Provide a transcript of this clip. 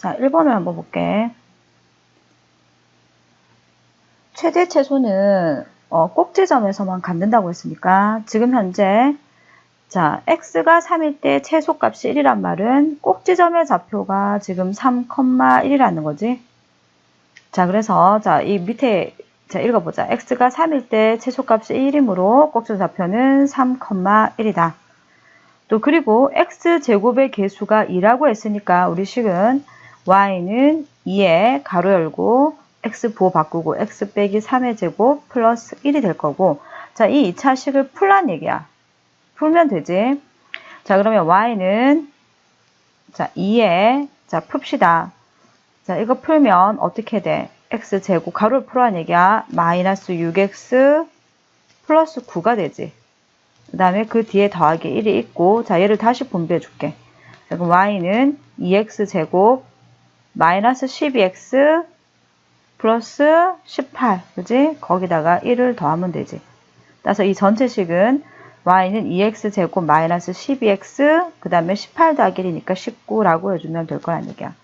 자, 1번을 한번 볼게. 최대 최소는 어, 꼭지점에서만 갖는다고 했으니까 지금 현재 자 x가 3일 때 최소값이 1이란 말은 꼭지점의 좌표가 지금 3,1이라는 거지. 자 그래서 자 이 밑에 자 읽어보자. x가 3일 때 최소값이 1이므로 꼭지점 좌표는 3,1이다. 또 그리고 x제곱의 개수가 2라고 했으니까 우리 식은 y는 2에 가로 열고 x 부호 바꾸고 x 빼기 3의 제곱 플러스 1이 될 거고 자 이 2차 식을 풀란 얘기야. 풀면 되지. 자 그러면 y는 자 2에 자 풉시다. 자 이거 풀면 어떻게 돼? x 제곱 가로를 풀어란 얘기야. 마이너스 6x 플러스 9가 되지. 그 다음에 그 뒤에 더하기 1이 있고 자 얘를 다시 분배해 줄게. 자, 그럼 y는 2x 제곱 마이너스 12x 플러스 18 그지? 거기다가 1을 더하면 되지. 따라서 이 전체식은 y는 2x 제곱 마이너스 12x 그 다음에 18 더하기 1이니까 19라고 해주면 될 거란 얘기야.